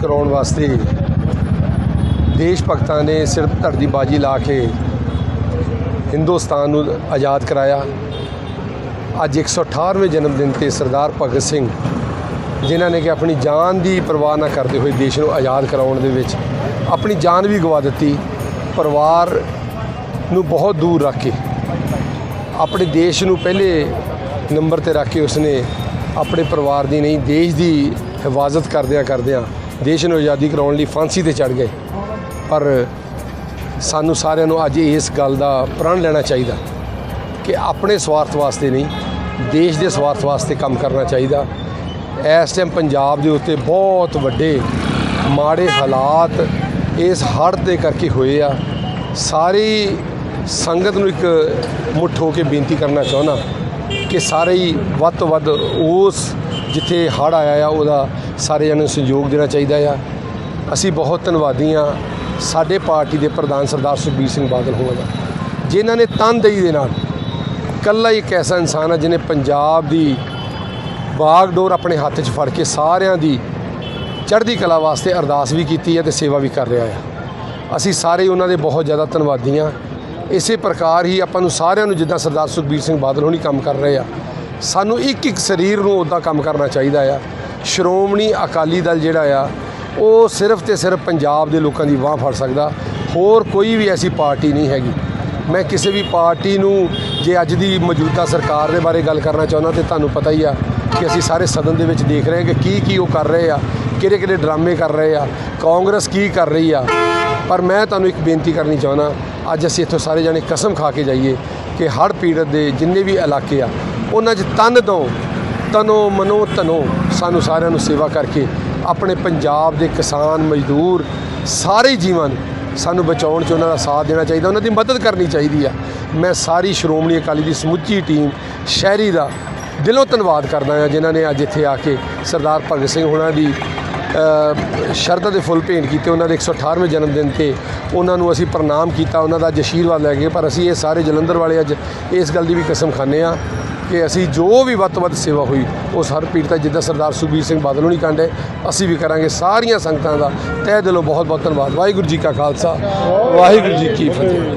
ਕਰਾਉਣ ਵਾਸਤੇ ਦੇਸ਼ ਭਗਤਾਂ ਨੇ ਸਿਰਫ ਧੜ ਦੀ ਬਾਜੀ ਲਾ ਕੇ ਹਿੰਦੁਸਤਾਨ ਨੂੰ ਆਜ਼ਾਦ ਕਰਾਇਆ। ਅੱਜ 118ਵੇਂ ਜਨਮ ਦਿਨ ਤੇ ਸਰਦਾਰ ਭਗਤ ਸਿੰਘ ਜਿਨ੍ਹਾਂ ਨੇ ਕਿ ਆਪਣੀ ਜਾਨ ਦੀ ਪਰਵਾਹ ਨਾ ਕਰਦੇ ਹੋਏ ਦੇਸ਼ ਨੂੰ ਆਜ਼ਾਦ ਕਰਾਉਣ ਦੇ ਵਿੱਚ ਆਪਣੀ ਜਾਨ ਵੀ ਗਵਾ ਦਿੱਤੀ, ਪਰਿਵਾਰ ਨੂੰ ਬਹੁਤ ਦੂਰ ਰੱਖ ਕੇ, ਆਪਣੇ ਦੇਸ਼ ਨੂੰ ਪਹਿਲੇ ਨੰਬਰ ਤੇ ਰੱਖ ਕੇ ਉਸਨੇ ਆਪਣੇ ਪਰਿਵਾਰ ਦੀ ਨਹੀਂ, ਦੇਸ਼ ਦੀ ਹਿਫਾਜ਼ਤ ਕਰਦਿਆਂ ਕਰਦਿਆਂ ਦੇਸ਼ ਨੂੰ ਆਜ਼ਾਦੀ ਕਰਾਉਣ ਲਈ ਫਾਂਸੀ ਤੇ ਚੜ ਗਏ। ਪਰ ਸਾਨੂੰ ਸਾਰਿਆਂ ਨੂੰ ਅੱਜ ਇਸ ਗੱਲ ਦਾ ਪ੍ਰਣ ਲੈਣਾ ਚਾਹੀਦਾ ਕਿ ਆਪਣੇ ਸਵਾਰਥ ਵਾਸਤੇ ਨਹੀਂ, ਦੇਸ਼ ਦੇ ਸਵਾਰਥ ਵਾਸਤੇ ਕੰਮ ਕਰਨਾ ਚਾਹੀਦਾ। ਇਸ ਟਾਈਮ ਪੰਜਾਬ ਦੇ ਉੱਤੇ ਬਹੁਤ ਵੱਡੇ, ਮਾੜੇ ਹਾਲਾਤ ਇਸ ਹੜ੍ਹ ਦੇ ਕਰਕੇ ਹੋਏ ਆ। ਸਾਰੀ ਸੰਗਤ ਨੂੰ ਇੱਕ ਮੁੱਠ ਹੋ ਕੇ ਬੇਨਤੀ ਕਰਨਾ ਚਾਹੁੰਦਾ। ਕਿ ਸਾਰੇ ਹੀ ਵੱਧ ਤੋਂ ਵੱਧ ਉਸ ਜਿੱਥੇ ਹੜ੍ਹ ਆਇਆ ਆ, ਉਹਦਾ ਸਾਰੇ ਜਣਿਆਂ ਨੂੰ ਸਹਿਯੋਗ ਦੇਣਾ ਚਾਹੀਦਾ ਆ। ਅਸੀਂ ਬਹੁਤ ਧੰਨਵਾਦੀ ਆ ਸਾਡੇ ਪਾਰਟੀ ਦੇ ਪ੍ਰਧਾਨ ਸਰਦਾਰ ਸੁਖਬੀਰ ਸਿੰਘ ਬਾਦਲ ਹੋਣਾ ਦਾ, ਜਿਨ੍ਹਾਂ ਨੇ ਤਨਦੇਹੀ ਦੇ ਨਾਲ ਕੱਲਾ ਹੀ ਇੱਕ ਐਸਾ ਇਨਸਾਨ ਆ ਜਿਹਨੇ ਪੰਜਾਬ ਦੀ ਬਾਗਡੋਰ ਆਪਣੇ ਹੱਥ 'ਚ ਫੜ ਕੇ ਸਾਰਿਆਂ ਦੀ ਚੜ੍ਹਦੀ ਕਲਾ ਵਾਸਤੇ ਅਰਦਾਸ ਵੀ ਕੀਤੀ ਹੈ ਤੇ ਸੇਵਾ ਵੀ ਕਰ ਰਿਹਾ ਹੈ ਅਸੀਂ ਸਾਰੇ ਉਹਨਾਂ ਦੇ ਬਹੁਤ ਜ਼ਿਆਦਾ ਧੰਨਵਾਦੀ ਹਾਂ। ਇਸੇ ਪ੍ਰਕਾਰ ਹੀ ਆਪਾਂ ਨੂੰ ਸਾਰਿਆਂ ਨੂੰ ਜਿੱਦਾਂ ਸਰਦਾਰ ਸੁਖਬੀਰ ਸਿੰਘ ਬਾਦਲ ਹੋਣੀ ਕੰਮ ਕਰ ਰਹੇ ਆ, ਸਾਨੂੰ ਇੱਕ ਇੱਕ ਸਰੀਰ ਨੂੰ ਉਦਾਂ ਕੰਮ ਕਰਨਾ ਚਾਹੀਦਾ ਆ। ਸ਼੍ਰੋਮਣੀ ਅਕਾਲੀ ਦਲ ਜਿਹੜਾ ਆ, ਉਹ ਸਿਰਫ ਤੇ ਸਿਰਫ ਪੰਜਾਬ ਦੇ ਲੋਕਾਂ ਦੀ ਬਾਹ ਫੜ ਸਕਦਾ, ਹੋਰ ਕੋਈ ਵੀ ਐਸੀ ਪਾਰਟੀ ਨਹੀਂ ਹੈਗੀ। ਮੈਂ ਕਿਸੇ ਵੀ ਪਾਰਟੀ ਨੂੰ ਜੇ ਅੱਜ ਦੀ ਮੌਜੂਦਾ ਸਰਕਾਰ ਦੇ ਬਾਰੇ ਗੱਲ ਕਰਨਾ ਚਾਹੁੰਦਾ ਤੇ ਤੁਹਾਨੂੰ ਪਤਾ ਹੀ ਆ ਕਿ ਅਸੀਂ ਸਾਰੇ ਸਦਨ ਦੇ ਵਿੱਚ ਦੇਖ ਰਹੇ ਹਾਂ ਕਿ ਕੀ ਕੀ ਉਹ ਕਰ ਰਹੇ ਆ ਕਿਹੜੇ ਕਿਹੜੇ ਡਰਾਮੇ ਕਰ ਰਹੇ ਆ, ਕਾਂਗਰਸ ਕੀ ਕਰ ਰਹੀ ਆ। ਪਰ ਮੈਂ ਤੁਹਾਨੂੰ ਇੱਕ ਬੇਨਤੀ ਕਰਨੀ ਚਾਹੁੰਦਾ ਅੱਜ ਅਸੀਂ ਇੱਥੋਂ ਸਾਰੇ ਜਾਣੇ ਕਸਮ ਖਾ ਕੇ ਜਾਈਏ ਕਿ ਹੜ੍ਹ ਪੀੜਤ ਦੇ ਜਿੰਨੇ ਵੀ ਇਲਾਕੇ ਆ, ਉਹਨਾਂ 'ਚ ਤਨ ਤੋਂ ਤਨੋ ਮਨੋ ਤਨੋ ਸਾਨੂੰ ਸਾਰਿਆਂ ਨੂੰ ਸੇਵਾ ਕਰਕੇ ਆਪਣੇ ਪੰਜਾਬ ਦੇ ਕਿਸਾਨ ਮਜ਼ਦੂਰ ਸਾਰੇ ਜੀਵਨ ਸਾਨੂੰ ਬਚਾਉਣ 'ਚ ਉਹਨਾਂ ਦਾ ਸਾਥ ਦੇਣਾ ਚਾਹੀਦਾ, ਉਹਨਾਂ ਦੀ ਮਦਦ ਕਰਨੀ ਚਾਹੀਦੀ ਆ। ਮੈਂ ਸਾਰੀ ਸ਼੍ਰੋਮਣੀ ਅਕਾਲੀ ਦੀ ਸਮੁੱਚੀ ਟੀਮ ਸ਼ਹਿਰੀ ਦਾ ਦਿਲੋਂ ਧੰਨਵਾਦ ਕਰਦਾ ਹਾਂ ਜਿਨ੍ਹਾਂ ਨੇ ਅੱਜ ਇੱਥੇ ਆ ਕੇ ਸਰਦਾਰ ਭਗਤ ਸਿੰਘ ਹੋਣਾ ਦੀ ਸ਼ਰਧਾ ਦੇ ਫੁੱਲ ਭੇਂਟ ਕੀਤੇ ਉਹਨਾਂ ਦੇ 118ਵੇਂ ਜਨਮ ਦਿਨ ਤੇ ਉਹਨਾਂ ਨੂੰ ਅਸੀਂ ਪ੍ਰਣਾਮ ਕੀਤਾ, ਉਹਨਾਂ ਦਾ ਅੱਜ ਆਸ਼ੀਰਵਾਦ ਲੈ ਕੇ, ਪਰ ਅਸੀਂ ਇਹ ਸਾਰੇ ਜਲੰਧਰ ਵਾਲੇ ਅੱਜ ਇਸ ਗੱਲ ਦੀ ਵੀ ਕਸਮ ਖਾਂਦੇ ਆ ਕਿ ਅਸੀਂ ਜੋ ਵੀ ਵੱਧ ਤੋਂ ਵੱਧ ਸੇਵਾ ਹੋਈ ਉਸ ਹਰ ਪੀੜਤਾ ਜਿੱਦਾਂ ਸਰਦਾਰ ਸੁਖਬੀਰ ਸਿੰਘ ਬਾਦਲ ਨੂੰ ਨਹੀਂ ਕਾਂਡੇ ਅਸੀਂ ਵੀ ਕਰਾਂਗੇ ਸਾਰੀਆਂ ਸੰਗਤਾਂ ਦਾ ਤਹਿ ਦਿਲੋਂ ਬਹੁਤ ਬਹੁਤ ਧੰਨਵਾਦ। ਵਾਹਿਗੁਰੂ ਜੀ ਕਾ ਖਾਲਸਾ, ਵਾਹਿਗੁਰੂ ਜੀ ਕੀ ਫਤਿਹ।